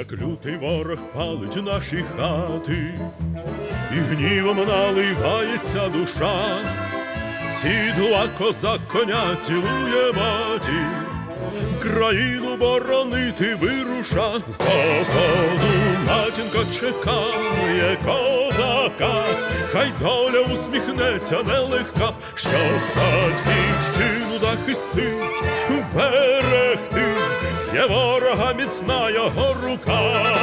як лютий ворог палить наші хати, і гнівом наливається душа, сідла козак коня цілує матір, країну боронити вируша, з походу матінка чекає козака, хай доля усміхнеться нелегка, що батьківщину захистить, є ворога міцна його рука.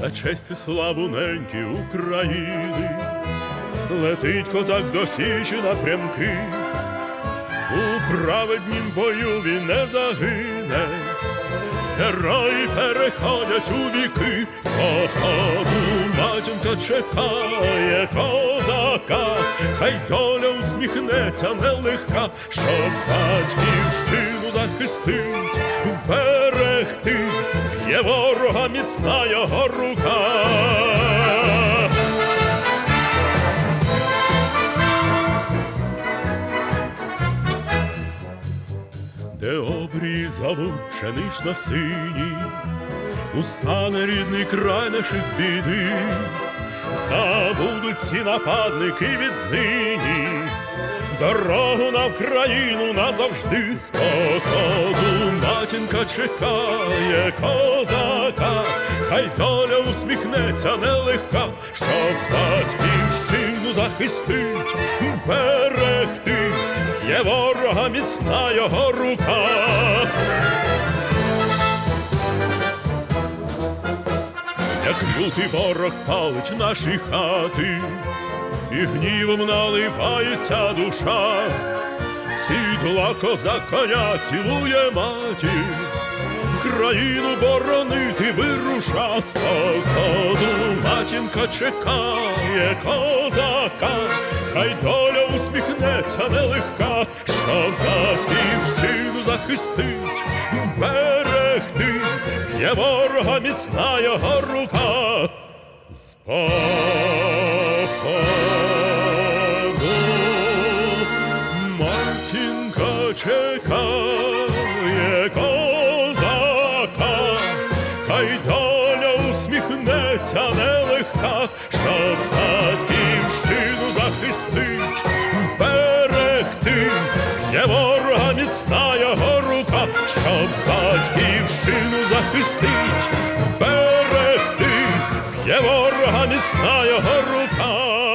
За честь і славу неньки України летить козак до січі напрямки. У праведнім бою він не загине, герої переходять у віки, з походу матінка чекає козака, хай доля усміхнеться нелегка, щоб батьківщину захистить, берегти, є ворога міцна його рука. де обрій зовуть пшенично синій, устане рідний край наш із біди, забудуть всі нападники віднині, дорогу на Вкраїну назавжди з походу матінка чекає козака, хай доля усміхнеться нелегка, щоб батьківщину захистить, берегти є ворога міцна його рука. Лютий ворог палить наші хати, і гнівом наливається душа, сідла козак коня цілує матір, країну боронити вируша, з походу матінка чекає козака, хай доля усміхнеться нелегка, що батьківщину захистить, міцна його рука. З походу чекає козака, хай доля усміхнеться нелегка, щоб батьківщину захистить, берегти, є ворога міцна його рука, щоб батьківщину захистить, є його рука.